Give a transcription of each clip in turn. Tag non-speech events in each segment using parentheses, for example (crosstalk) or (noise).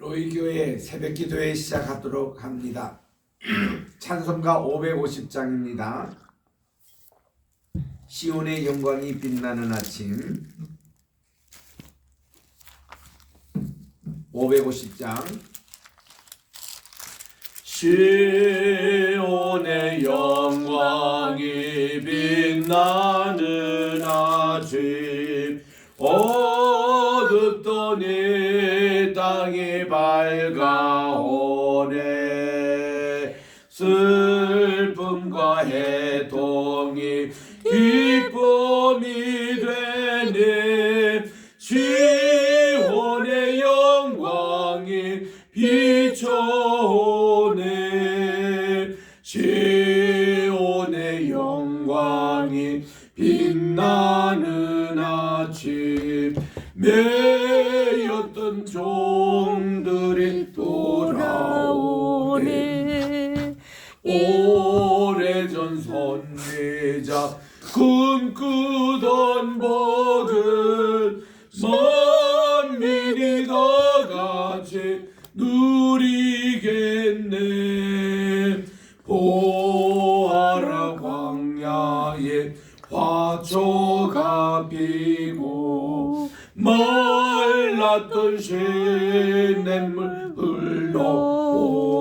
로이교회 새벽 기도회 시작하도록 합니다. (clears throat) 찬송가 550장입니다. 시온의 영광이 빛나는 아침 550장 시온의 영광이 빛나는 아침 어둡던 이 땅이 밝아오네. 슬픔과 해통이 기쁨이 되네 시온의 영광이 비춰오네. 시온의 영광이 빛나는 아침 매였던 종들이 돌아오네. 오래전 선지자 꿈꾸던 복은 만민이 다 같이 누리겠네. 보아라 광야에 화초가 피고 말 랐던 시냇물 흘러오네.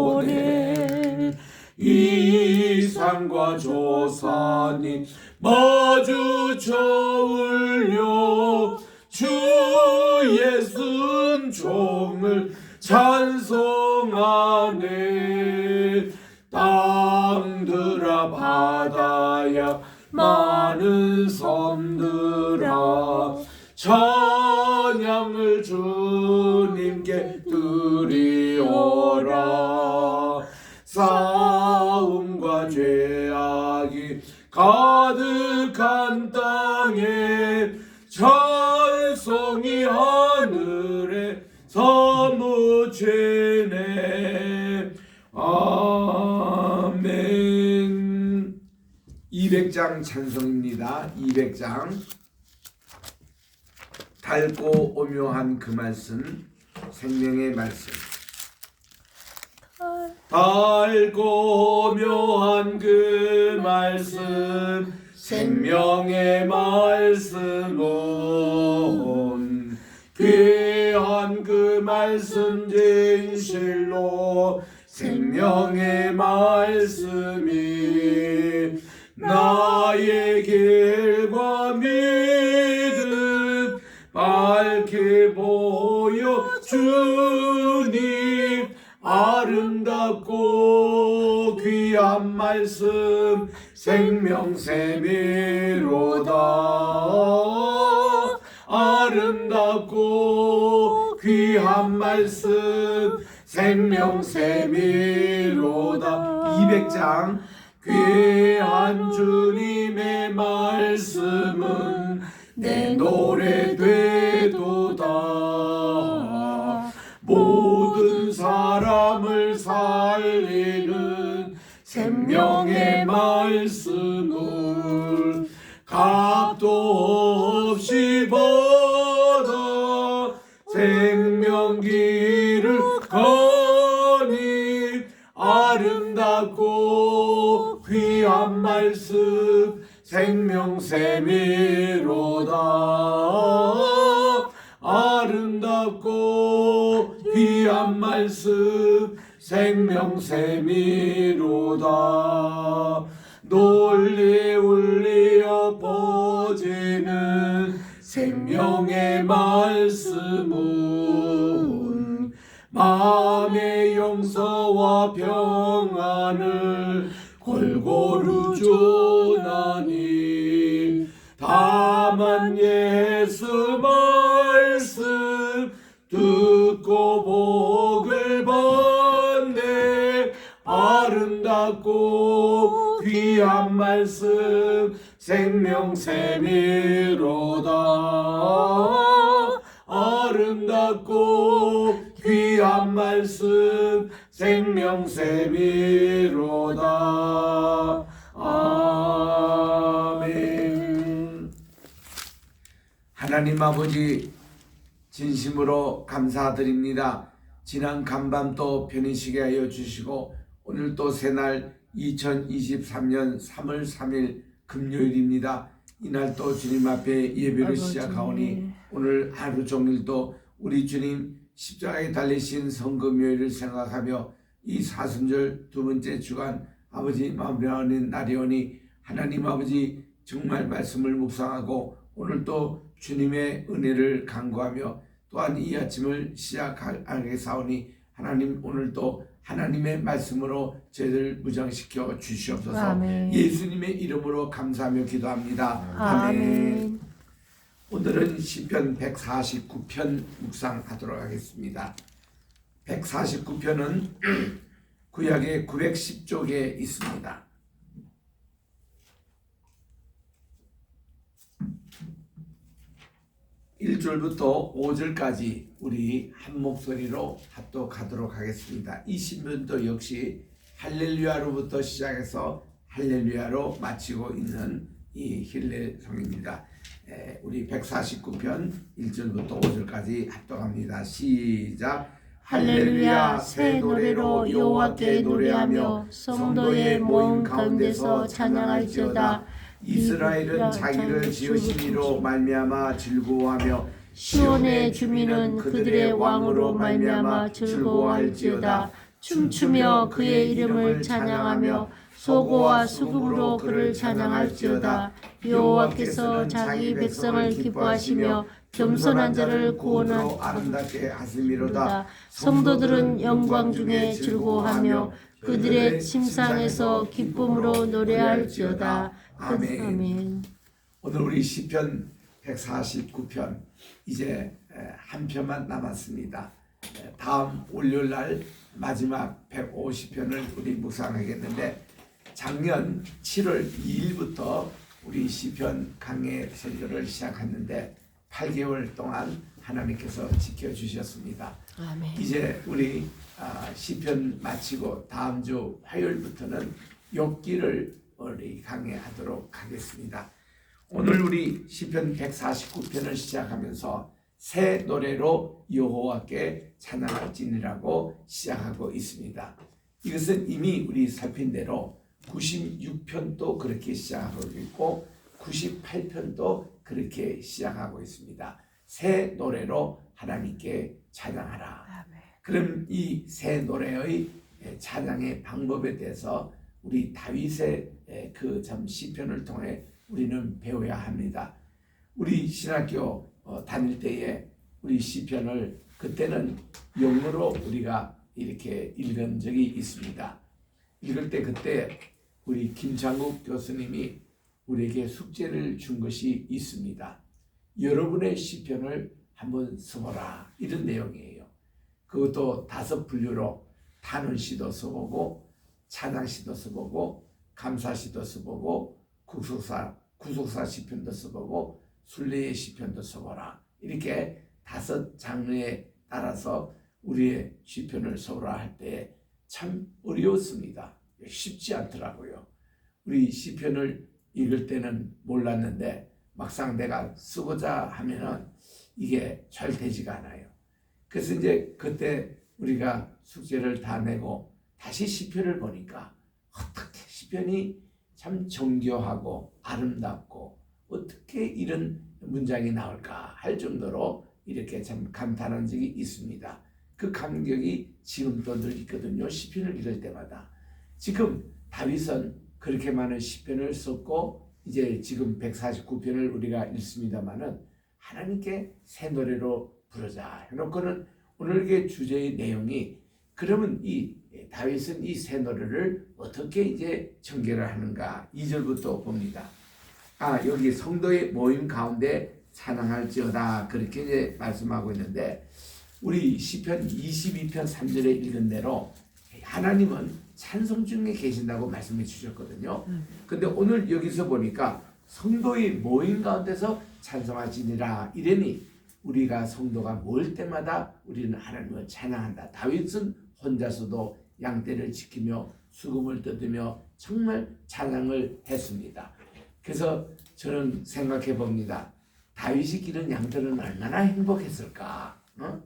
이 산과 저 산이 마주쳐 울려 주의 순종을 찬송하네. 땅들아 바다야 많은 섬들아 주님께 드리어라. 싸움과 죄악이 가득한 땅에 찬송이 하늘에 사무치네. 아멘. 200장 찬송입니다. 200장 달고 오묘한 그 말씀 생명의 말씀. 달고 묘한 그 말씀 생명의 말씀은 귀한 그 말씀 진실로 생명의 말씀이 나의 길과 믿 주님 아름답고 귀한 말씀 생명샘이로다. 아름답고 귀한 말씀 생명샘이로다. 200장. 귀한 주님의 말씀은 내 노래 되도다 생명의 말씀을 값도 없이 받아 생명기를 거니 아름답고 귀한 말씀 생명샘이로다. 아름답고 귀한 말씀 생명샘이로다. 놀리 울리어 퍼지는 생명의 말씀은 마음의 용서와 평안을 골고루 주나니 다만 예수 귀한 말씀 생명샘이로다. 아름답고 귀한 말씀 생명샘이로다. 아멘. 하나님 아버지 진심으로 감사드립니다. 지난 간밤 또 편히 쉬게 하여 주시고 오늘 또 새날 2023년 3월 3일 금요일입니다. 이날 또 주님 앞에 예배를 시작하오니. 오늘 하루 종일 또 우리 주님 십자가에 달리신 성금요일을 생각하며 이 사순절 두 번째 주간 아버지 마무리하는 날이오니 하나님 아버지 정말 말씀을 묵상하고 오늘 또 주님의 은혜를 간구하며 또한 이 아침을 시작하게 사오니 하나님 오늘 또 하나님의 말씀으로 저희들 무장시켜 주시옵소서 아멘. 예수님의 이름으로 감사하며 기도합니다. 아멘. 오늘은 시편 149편 묵상하도록 하겠습니다. 149편은 (clears throat) 구약의 910쪽에 있습니다. 1절부터 5절까지 우리 한 목소리로 합독하도록 하겠습니다. 이 신문도 역시 할렐루야로부터 시작해서 할렐루야로 마치고 있는 이 힐레성입니다. 에, 우리 149편 1절부터 5절까지 합독합니다. 시작. 할렐루야 새 노래로 여호와께 노래하며 성도의 모임 가운데서 찬양할지어다 이스라엘은 자기를 지으신 이로 말미암아 즐거워하며 시온의 주민은 그들의 왕으로 말미암아 즐거워할지어다. 춤추며 그의 이름을 찬양하며 소고와 수금으로 그를 찬양할지어다. 여호와께서 자기 백성을 기뻐하시며 겸손한 자를 구원한 아름답게 하심이로다. 성도들은 영광 중에 즐거워하며 그들의 침상에서 기쁨으로 노래할지어다 아멘. 아멘. 오늘 우리 시편 149편 이제 에, 한 편만 남았습니다. 에, 다음 월요일 날 마지막 150편을 우리 묵상하겠는데 작년 7월 2일부터 우리 시편 강해 선교를 시작했는데 8개월 동안 하나님께서 지켜주셨습니다. 아멘. 이제 우리 아, 시편 마치고 다음 주 화요일부터는 욥기를 우리 강의하도록 하겠습니다. 오늘 우리 시편 149편을 시작하면서 새 노래로 여호와께 찬양할지니라고 시작하고 있습니다. 이것은 이미 우리 살핀 대로 96편도 그렇게 시작하고 있고 98편도 그렇게 시작하고 있습니다. 새 노래로 하나님께 찬양하라. 그럼 이 새 노래의 찬양의 방법에 대해서 우리 다윗의 그 참 시편을 통해 우리는 배워야 합니다. 우리 신학교 어, 다닐 때에 우리 시편을 그때는 영어로 우리가 이렇게 읽은 적이 있습니다. 읽을 때 그때 우리 김창국 교수님이 우리에게 숙제를 준 것이 있습니다. 여러분의 시편을 한번 써보라 이런 내용이에요. 그것도 다섯 분류로 탄원시도 써보고 찬양시도 써보고 감사시도 써보고 구속사 구속사 시편도 써보고 순례의 시편도 써보라 이렇게 다섯 장르에 따라서 우리의 시편을 써보라 할 때 참 어려웠습니다. 쉽지 않더라고요. 우리 시편을 읽을 때는 몰랐는데 막상 내가 쓰고자 하면은 이게 잘 되지가 않아요. 그래서 이제 그때 우리가 숙제를 다 내고 다시 시편을 보니까 어떻게 시편이 참 정교하고 아름답고 어떻게 이런 문장이 나올까 할 정도로 이렇게 참 감탄한 적이 있습니다. 그 감격이 지금도 늘 있거든요. 시편을 읽을 때마다. 지금 다윗은 그렇게 많은 시편을 썼고 이제 지금 149편을 우리가 읽습니다마는 하나님께 새 노래로 부르자 해놓고는 오늘의 주제의 내용이 그러면 이 다윗은 이새 노래를 어떻게 이제 전개를 하는가 2절부터 봅니다. 아 여기 성도의 모임 가운데 찬양할지어다 그렇게 이제 말씀하고 있는데 우리 시편 22편 3절에 읽은 대로 하나님은 찬송 중에 계신다고 말씀해 주셨거든요. 근데 오늘 여기서 보니까 성도의 모임 가운데서 찬송하시니라 이러니 우리가 성도가 모일 때마다 우리는 하나님을 찬양한다. 다윗은 혼자서도 양떼를 지키며 수금을 뜯으며 정말 찬양을 했습니다. 그래서 저는 생각해 봅니다. 다윗이 기른 양들은 얼마나 행복했을까? 어?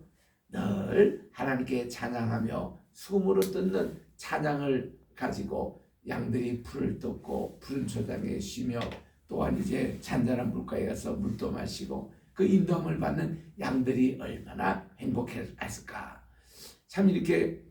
늘 하나님께 찬양하며 숨으로 듣는 찬양을 가지고 양들이 풀을 뜯고 푸른 초장에 쉬며 또한 이제 잔잔한 물가에 가서 물도 마시고 그 인도함을 받는 양들이 얼마나 행복했을까. 참 이렇게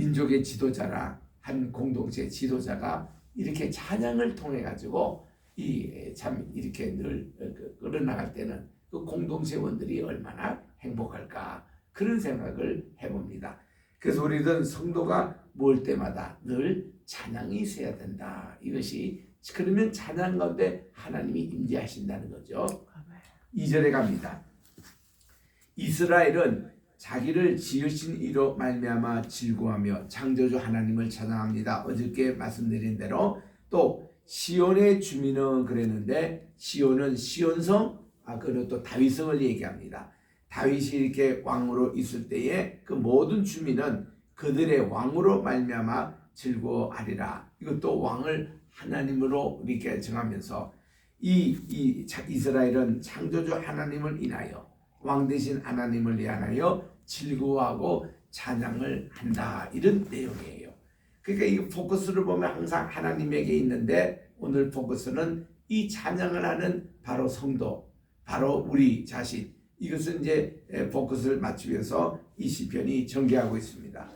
민족의 지도자나 한 공동체 지도자가 이렇게 찬양을 통해 가지고 이 참 이렇게 늘 그- 끌어나갈 때는 그 공동체원들이 얼마나 행복할까 그런 생각을 해봅니다. 그래서 우리는 성도가 모일 때마다 늘 찬양이 있어야 된다. 이것이 그러면 찬양 가운데 하나님이 임재하신다는 거죠. 2절에 갑니다. 이스라엘은 자기를 지으신 이로 말미암아 즐거하며 창조주 하나님을 찬양합니다. 어저께 말씀드린 대로 또 시온의 주민은 그랬는데 시온은 시온성 아 그는 또 다윗성을 얘기합니다. 다윗이 이렇게 왕으로 있을 때에 그 모든 주민은 그들의 왕으로 말미암아 즐거워하리라. 이것도 왕을 하나님으로 이렇게 정하면서 이, 이 자- 이스라엘은 창조주 하나님을 인하여 왕 대신 하나님을 위하여 즐거워하고 찬양을 한다 이런 내용이에요. 그러니까 이 포커스를 보면 항상 하나님에게 있는데 오늘 포커스는 이 찬양을 하는 바로 성도, 바로 우리 자신. 이것은 이제 에, 포커스를 맞추기 위해서 이 시편이 전개하고 있습니다.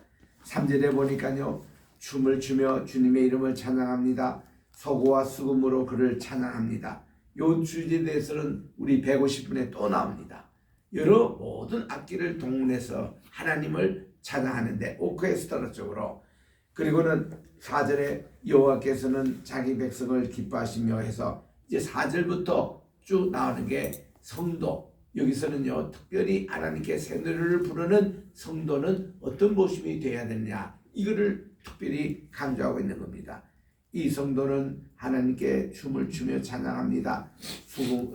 3절에 보니까요. 춤을 추며 주님의 이름을 찬양합니다. 서고와 수금으로 그를 찬양합니다. 요 주제에 대해서는 우리 150분에 또 나옵니다. 여러 모든 악기를 동원해서 하나님을 찬양하는데 오케스트라 쪽으로 그리고는 4절에 여호와께서는 자기 백성을 기뻐하시며 해서 이제 4절부터 쭉 나오는 게 성도. 여기서는요 특별히 하나님께 새 노래를 부르는 성도는 어떤 모습이 되어야 되느냐. 이거를 특별히 강조하고 있는 겁니다. 이 성도는 하나님께 춤을 추며 찬양합니다.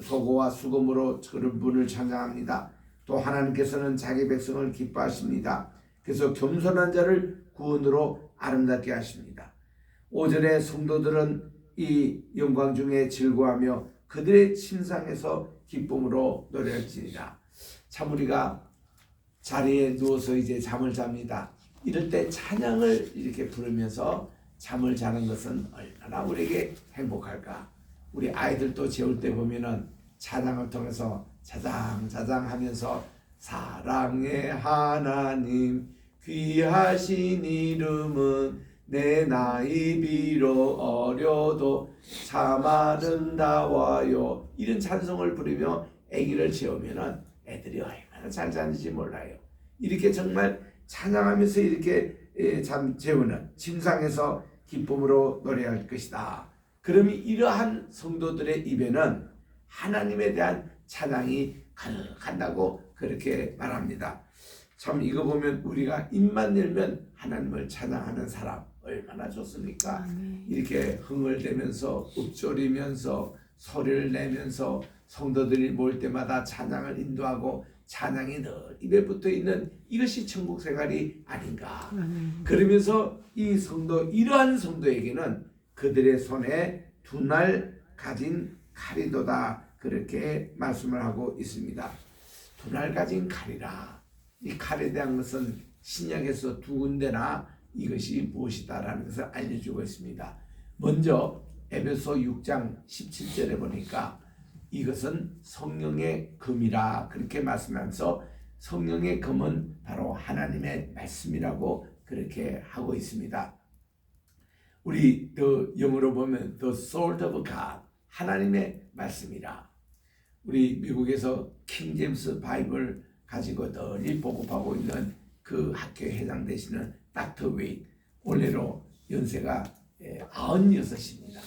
소고와 수금으로 그런 분을 찬양합니다. 또 하나님께서는 자기 백성을 기뻐하십니다. 그래서 겸손한 자를 구원으로 아름답게 하십니다. 5절에 성도들은 이 영광 중에 즐거워하며 그들의 침상에서 기쁨으로 노래할지니라. 참 우리가 자리에 누워서 이제 잠을 잡니다. 이럴 때 찬양을 이렇게 부르면서 잠을 자는 것은 얼마나 우리에게 행복할까. 우리 아이들도 재울 때 보면은 찬양을 통해서 자장 자장 하면서 사랑의 하나님 귀하신 이름은 내 나이 비록 어려도 참 아름다워요 이런 찬송을 부르며 아기를 재우면은 애들이 얼마나 잘 자는지 몰라요 이렇게 정말 찬양하면서 이렇게 예, 잠 재우는 침상에서 기쁨으로 노래할 것이다. 그러면 이러한 성도들의 입에는 하나님에 대한 찬양이 가득한다고 그렇게 말합니다. 참 이거 보면 우리가 입만 열면 하나님을 찬양하는 사람 얼마나 좋습니까? 이렇게 흥을대면서 읊조리면서 소리를 내면서 성도들이 모일 때마다 찬양을 인도하고 찬양이 늘 입에 붙어 있는 이것이 천국 생활이 아닌가. 그러면서 이 성도 이러한 성도에게는 그들의 손에 두 날 가진 칼이도다 그렇게 말씀을 하고 있습니다. 두 날 가진 칼이라 이 칼에 대한 것은 신약에서 두 군데나 이것이 무엇이다라는 것을 알려주고 있습니다. 먼저 에베소 6장 17절에 보니까 이것은 성령의 금이라 그렇게 말씀하면서 성령의 금은 바로 하나님의 말씀이라고 그렇게 하고 있습니다. 우리 더 영어로 보면 the sword of God 하나님의 말씀이라. 우리 미국에서 킹 제임스 바이블 가지고 널리 보급하고 있는 그 학교에 해당되시는 닥터 웨이 올해로 연세가 예, 96입니다.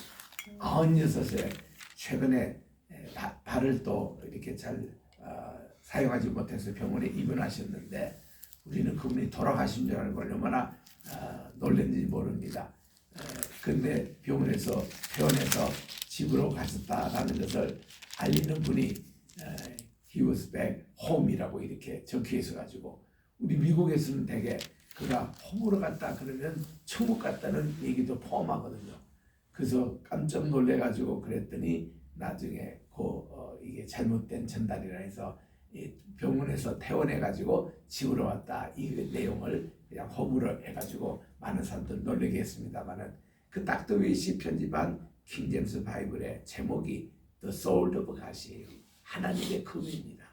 96에 최근에 예, 바- 발을 또 이렇게 잘 어, 사용하지 못해서 병원에 입원하셨는데 우리는 그분이 돌아가신 줄 알고 얼마나 어, 놀랐는지 모릅니다. 에, 근데 병원에서 퇴원해서 집으로 가셨다라는 것을 알리는 분이 에, he was back home이라고 이렇게 적혀 있어 가지고 우리 미국에서는 되게 그가 홈으로 갔다 그러면 천국 갔다는 얘기도 포함하거든요. 그래서 깜짝 놀래 가지고 그랬더니 나중에 그 어, 이게 잘못된 전달이라 해서 이 병원에서 퇴원해 가지고 집으로 왔다 이 내용을 그냥 호불호 해가지고 많은 사람들 놀라게 했습니다만은 그 닥터웨이 시 편집한 킹제임스 바이블의 제목이 The Soul of God이에요. 하나님의 금입니다.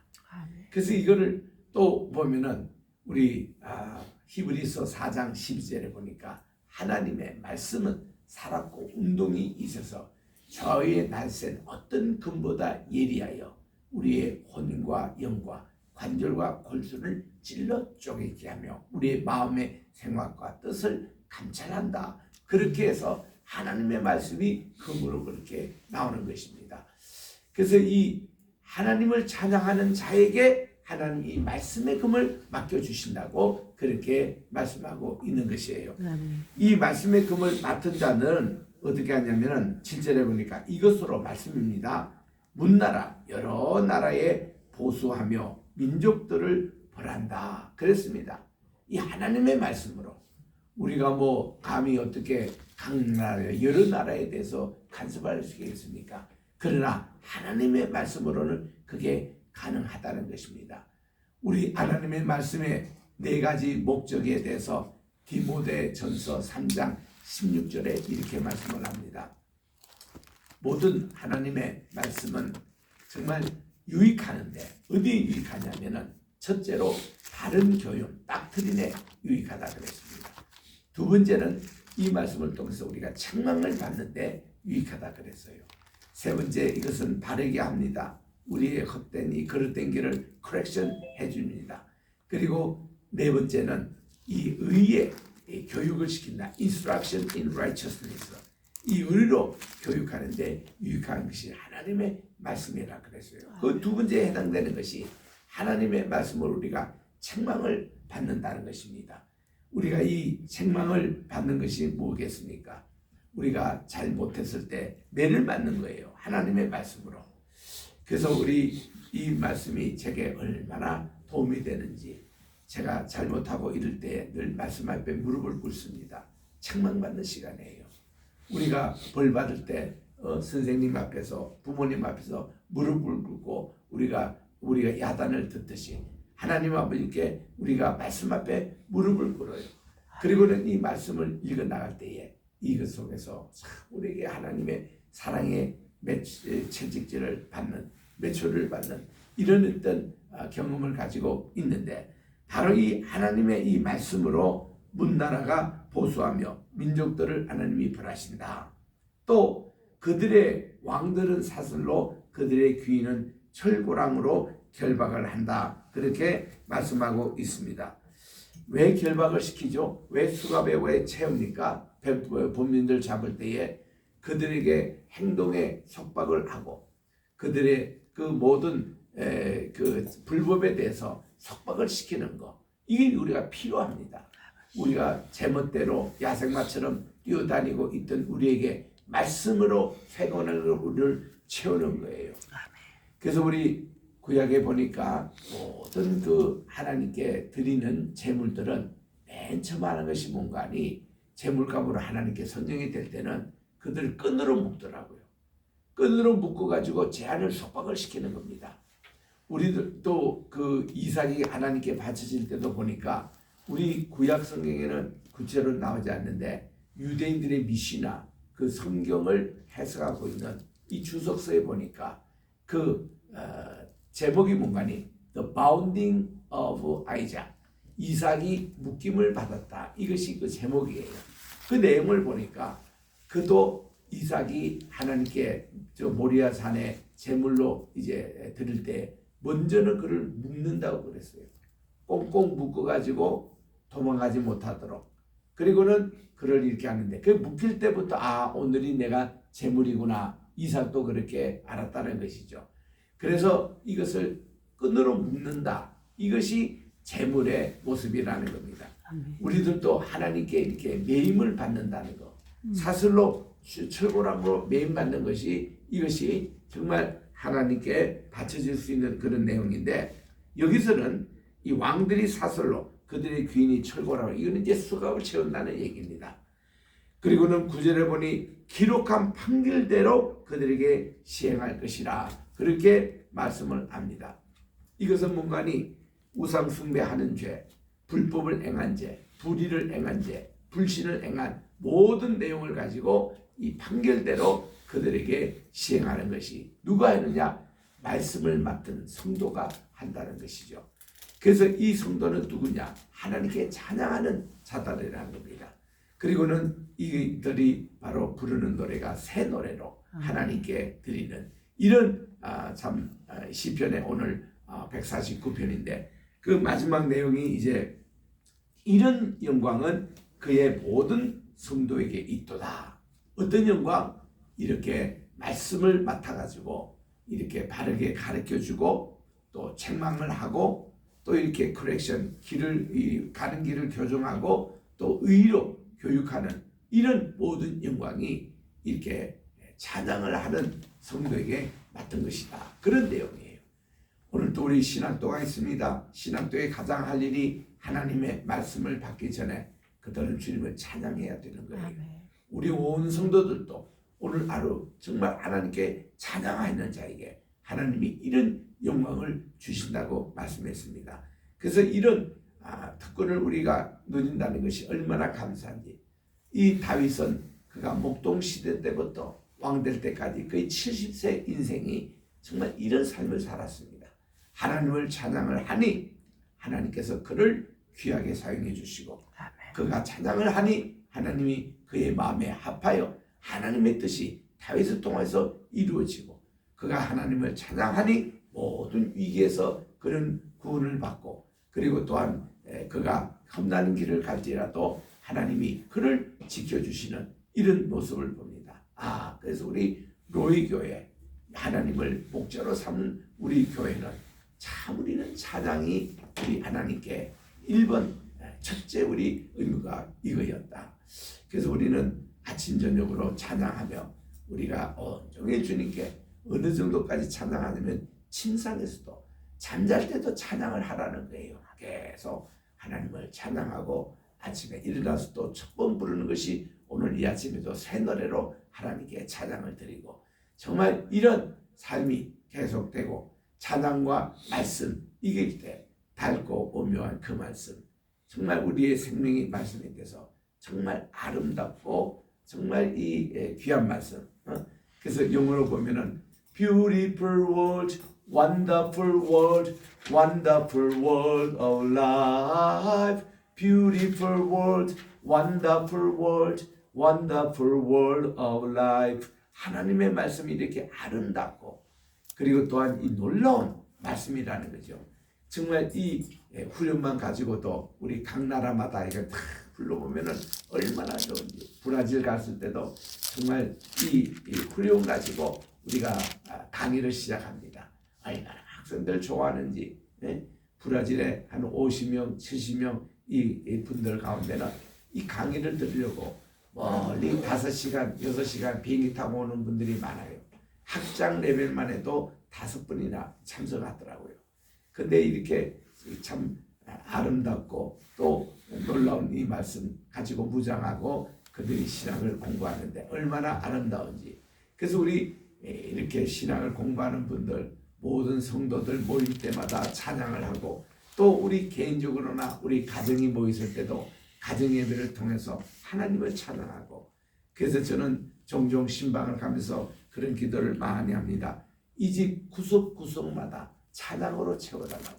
그래서 이거를 또 보면은 우리 아, 히브리서 4장 12절에 보니까 하나님의 말씀은 살았고 운동이 있어서 저의 날쌘 어떤 금보다 예리하여 우리의 혼과 영과 관절과 골수를 찔러 쪼개게 하며 우리의 마음의 생각과 뜻을 감찰한다. 그렇게 해서 하나님의 말씀이 금으로 그렇게 나오는 것입니다. 그래서 이 하나님을 찬양하는 자에게 하나님이 말씀의 금을 맡겨 주신다고 그렇게 말씀하고 있는 것이에요. 이 말씀의 금을 맡은 자는 어떻게 하냐면은 7절에 보니까 이것으로 말씀입니다. 문나라 여러 나라에 보수하며 민족들을 벌한다. 그랬습니다. 이 하나님의 말씀으로 우리가 뭐 감히 어떻게 각 나라 여러 나라에 대해서 간섭할 수 있겠습니까? 그러나 하나님의 말씀으로는 그게 가능하다는 것입니다. 우리 하나님의 말씀의 네 가지 목적에 대해서 디모데 전서 3장 16절에 이렇게 말씀을 합니다. 모든 하나님의 말씀은 정말 유익하는데 어디에 유익하냐면은 첫째로 바른 교육, 닥트린에 유익하다 그랬습니다. 두 번째는 이 말씀을 통해서 우리가 책망을 받는데 유익하다 그랬어요. 세 번째 이것은 바르게 합니다. 우리의 헛된 이 그릇된 길을 커렉션 해줍니다. 그리고 네 번째는 이 의의 이 교육을 시킨다. Instruction in righteousness. 이 의로 교육하는데 유익한 것이 하나님의 말씀이라 그랬어요. 그 두 번째에 해당되는 것이 하나님의 말씀으로 우리가 책망을 받는다는 것입니다. 우리가 이 책망을 받는 것이 뭐겠습니까? 우리가 잘 못했을 때 매를 맞는 거예요. 하나님의 말씀으로. 그래서 우리 이 말씀이 제게 얼마나 도움이 되는지 제가 잘못하고 이럴 때 늘 말씀 앞에 무릎을 꿇습니다. 책망받는 시간이에요. 우리가 벌 받을 때 어, 선생님 앞에서 부모님 앞에서 무릎을 꿇고 우리가 우리가 야단을 듣듯이 하나님 아버지께 우리가 말씀 앞에 무릎을 꿇어요. 그리고는 이 말씀을 읽어 나갈 때에 이것 속에서 참 우리에게 하나님의 사랑의 매- 채찍질을 받는 매초를 받는 이런 어떤 아, 경험을 가지고 있는데 바로 이 하나님의 이 말씀으로 문나라가 보수하며 민족들을 하나님이 벌하신다. 또 그들의 왕들은 사슬로 그들의 귀인은 철고랑으로 결박을 한다. 그렇게 말씀하고 있습니다. 왜 결박을 시키죠? 왜 수갑에 왜 채웁니까? 본민들 잡을 때에 그들에게 행동에 속박을 하고 그들의 그 모든 에, 그 불법에 대해서 속박을 시키는 거 이게 우리가 필요합니다. 우리가 제멋대로 야생마처럼 뛰어다니고 있던 우리에게 말씀으로 쇄건을 채우는 거예요. 그래서 우리 구약에 보니까 모든 그 하나님께 드리는 제물들은 맨 처음 하는 것이 뭔가 하니 제물값으로 하나님께 선정이 될 때는 그들 끈으로 묶더라고요. 끈으로 묶어가지고 제한을 속박을 시키는 겁니다. 우리도 그 이삭이 하나님께 바쳐질 때도 보니까 우리 구약 성경에는 구체로 나오지 않는데 유대인들의 미시나 그 성경을 해석하고 있는 이 주석서에 보니까 그 어, 제목이 뭔가니? The Bounding of Isaac. 이삭이 묶임을 받았다. 이것이 그 제목이에요. 그 내용을 보니까 그도 이삭이 하나님께 저 모리아 산에 제물로 이제 드릴 때 먼저는 그를 묶는다고 그랬어요. 꽁꽁 묶어가지고 도망가지 못하도록. 그리고는 그를 이렇게 하는데 그 묶일 때부터 아 오늘이 내가 제물이구나 이삭도 그렇게 알았다는 것이죠. 그래서 이것을 끈으로 묶는다. 이것이 제물의 모습이라는 겁니다. 우리들도 하나님께 이렇게 매임을 받는다는 거. 사슬로 출- 철고랑으로 매임 받는 것이 이것이 정말 하나님께 바쳐질 수 있는 그런 내용인데 여기서는 이 왕들이 사슬로 그들의 귀인이 철고라고 이거는 이제 수갑을 채운다는 얘기입니다. 그리고는 구절에 보니 기록한 판결대로 그들에게 시행할 것이라 그렇게 말씀을 합니다. 이것은 뭔가니 우상 숭배하는 죄, 불법을 행한 죄, 불의를 행한 죄, 불신을 행한 모든 내용을 가지고 이 판결대로 그들에게 시행하는 것이 누가 하느냐? 말씀을 맡은 성도가 한다는 것이죠. 그래서 이 성도는 누구냐? 하나님께 찬양하는 자들이라는 겁니다. 그리고는 이들이 바로 부르는 노래가 새 노래로 하나님께 드리는 이런 아, 참 아, 시편의 오늘 아, 149편인데 그 마지막 내용이 이제 이런 영광은 그의 모든 성도에게 있도다. 어떤 영광? 이렇게 말씀을 맡아가지고 이렇게 바르게 가르쳐 주고 또 책망을 하고 또 이렇게 커렉션 길을 이 가는 길을 교정하고 또 의로 교육하는 이런 모든 영광이 이렇게 찬양을 하는 성도에게 맡은 것이다. 그런 내용이에요. 오늘 또 우리 신학도가 있습니다. 신학도에 가장 할 일이 하나님의 말씀을 받기 전에 그들은 주님을 찬양해야 되는 거예요. 우리 온 성도들도 오늘 하루 정말 하나님께 찬양하는 자에게 하나님이 이런 영광을 주신다고 말씀했습니다. 그래서 이런 아, 특권을 우리가 누린다는 것이 얼마나 감사한지 이 다윗은 그가 목동 시대 때부터 왕 될 때까지 거의 70세 인생이 정말 이런 삶을 살았습니다. 하나님을 찬양을 하니 하나님께서 그를 귀하게 사용해 주시고 그가 찬양을 하니 하나님이 그의 마음에 합하여 하나님의 뜻이 다윗을 통해서 이루어지고 그가 하나님을 찬양하니 모든 위기에서 그는 구원을 받고 그리고 또한 에, 그가 험난한 길을 갈지라도 하나님이 그를 지켜주시는 이런 모습을 봅니다. 아 그래서 우리 로이 교회 하나님을 목자로 삼는 우리 교회는 참 우리는 찬양이 우리 하나님께 1번 첫째 우리 의무가 이거였다. 그래서 우리는 아침 저녁으로 찬양하며 우리가 온종일 주님께 어느 정도까지 찬양하냐면 침상에서도 잠잘 때도 찬양을 하라는 거예요. 계속 하나님을 찬양하고 아침에 일어나서 또 첫 번 부르는 것이 오늘 이 아침에도 새 노래로 하나님께 찬양을 드리고 정말 이런 삶이 계속되고 찬양과 말씀 이길 때 달고 오묘한 그 말씀 정말 우리의 생명이 말씀에 대해서 정말 아름답고 정말 이 예, 귀한 말씀. 어? 그래서 영어로 보면은 beautiful world, wonderful world, wonderful world of life, beautiful world, wonderful world, wonderful world of life. 하나님의 말씀이 이렇게 아름답고 그리고 또한 이 놀라운 말씀이라는 거죠. 정말 이 예, 후렴만 가지고도 우리 각 나라마다 이걸 다 불러보면은 얼마나 좋은지 브라질 갔을 때도 정말 이, 이 후렴 가지고 우리가 아, 강의를 시작합니다. 얼마나 학생들 좋아하는지 예? 브라질에 한 50명, 70명 이, 이 분들 가운데는 이 강의를 들으려고 멀리 5시간, 6시간 비행기 타고 오는 분들이 많아요. 학장 레벨만 해도 다섯 분이나 참석하더라고요. 근데 이렇게 참 아름답고 또 놀라운 이 말씀 가지고 무장하고 그들이 신앙을 공부하는데 얼마나 아름다운지. 그래서 우리 이렇게 신앙을 공부하는 분들 모든 성도들 모일 때마다 찬양을 하고 또 우리 개인적으로나 우리 가정이 모였을 때도 가정 예배를 통해서 하나님을 찬양하고 그래서 저는 종종 신방을 가면서 그런 기도를 많이 합니다. 이 집 구석구석마다 찬양으로 채워달라고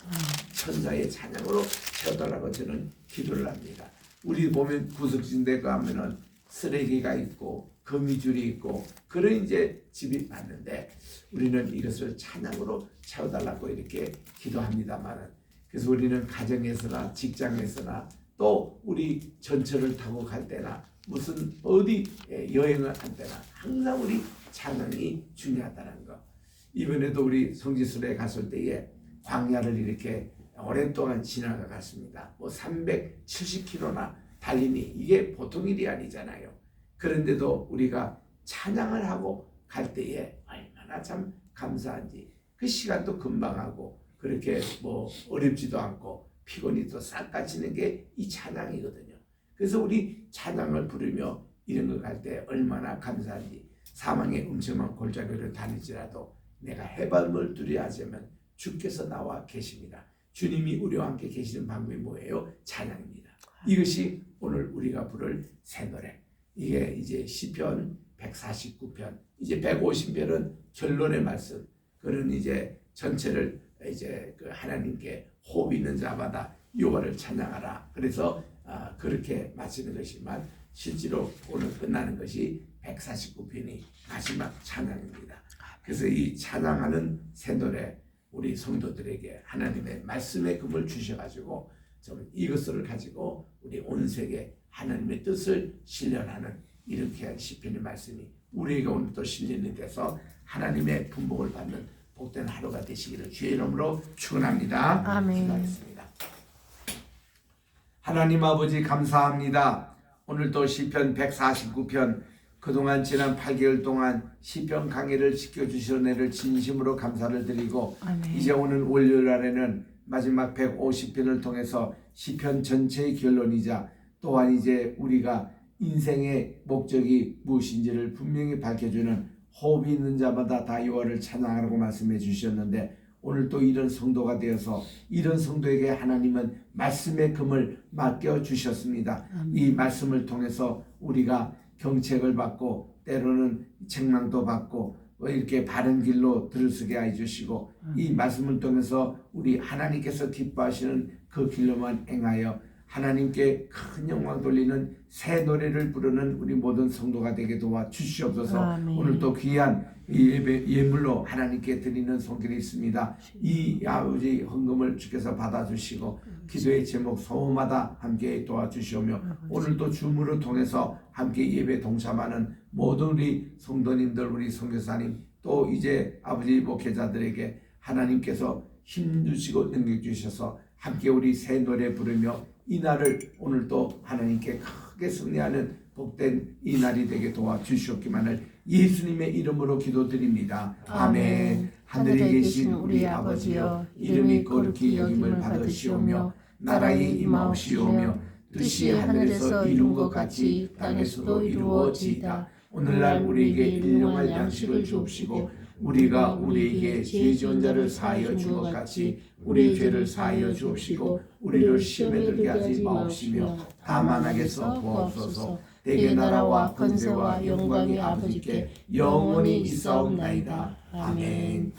천사의 찬양으로 채워달라고 저는 기도를 합니다. 우리 보면 구석진대 가면은 쓰레기가 있고 거미줄이 있고 그런 이제 집이 많은데 우리는 이것을 찬양으로 채워달라고 이렇게 기도합니다만은 그래서 우리는 가정에서나 직장에서나 또 우리 전철을 타고 갈 때나 무슨 어디 여행을 할 때나 항상 우리 찬양이 중요하다는 거. 이번에도 우리 성지순례 갔을 때에 광야를 이렇게 오랫동안 지나가 갔습니다. 뭐 370km나 달리니 이게 보통 일이 아니잖아요. 그런데도 우리가 찬양을 하고 갈 때에 얼마나 참 감사한지 그 시간도 금방 하고 그렇게 뭐 어렵지도 않고 피곤이 또 싹 가지는 게 이 찬양이거든요. 그래서 우리 찬양을 부르며 이런 거갈때 얼마나 감사한지 사망의 음침한 골짜기를 다닐지라도 내가 해발물 두려하자면 주께서 나와 계십니다. 주님이 우리와 함께 계시는 방법이 뭐예요? 찬양입니다. 이것이 오늘 우리가 부를 새 노래. 이게 이제 시편 149편, 이제 150편은 결론의 말씀. 그는 이제 전체를 이제 그 하나님께 호흡 있는 자마다 여호와를 찬양하라. 그래서 아, 그렇게 마치는 것이지만 실제로 오늘 끝나는 것이 149편이 마지막 찬양입니다. 그래서 이 찬양하는 새 노래 우리 성도들에게 하나님의 말씀의 금을 주셔가지고 좀 이것을 가지고 우리 온 세계 하나님의 뜻을 실현하는 이렇게 한 시편의 말씀이 우리에게 오늘 또 실리는 데서 하나님의 분복을 받는 복된 하루가 되시기를 주의 이름으로 축원합니다. 아멘. 기도하겠습니다. 하나님 아버지 감사합니다. 오늘도 시편 149편 그동안 지난 8개월 동안 시편 강의를 지켜주신 애를 진심으로 감사를 드리고 아멘. 이제 오늘 월요일 날에는 마지막 150편을 통해서 시편 전체의 결론이자 또한 이제 우리가 인생의 목적이 무엇인지를 분명히 밝혀주는 호흡이 있는 자마다 다 여호와를 찬양하라고 말씀해 주셨는데 오늘 또 이런 성도가 되어서 이런 성도에게 하나님은 말씀의 금을 맡겨 주셨습니다. 이 말씀을 통해서 우리가 경책을 받고 때로는 책망도 받고 뭐 이렇게 바른 길로 들으게 해 주시고 이 말씀을 통해서 우리 하나님께서 기뻐하시는 그 길로만 행하여 하나님께 큰 영광 돌리는 새 노래를 부르는 우리 모든 성도가 되게 도와 주시옵소서. 아멘. 오늘 또 귀한 이 예배 예물로 하나님께 드리는 손길이 있습니다. 이 아버지 헌금을 주께서 받아주시고 기도의 제목 소마다 함께 도와주시오며 오늘도 줌으로 통해서 함께 예배 동참하는 모든 우리 성도님들 우리 선교사님 또 이제 아버지 목회자들에게 하나님께서 힘 주시고 능력 주셔서 함께 우리 새 노래 부르며 이 날을 오늘도 하나님께 크게 승리하는 복된 이 날이 되게 도와주시옵기만을 예수님의 이름으로 기도드립니다. 아멘. 하늘에 계신 우리 아버지여 이름이 거룩히 여김을 받으시오며 나라의 임하옵시오며 뜻이 하늘에서 이룬 것 같이 땅에서도 이루어지이다. 오늘날 우리에게 일용할 양식을 주옵시고 우리가 우리에게 죄 지은 자를 사하여 준 것 같이 우리 죄를 사하여 주옵시고 우리를 시험에 들게 하지 마옵시며 다만 악에서 구하옵소서 대개 나라와 권세와 영광이 아버지께 영원히 있사옵나이다. 아멘.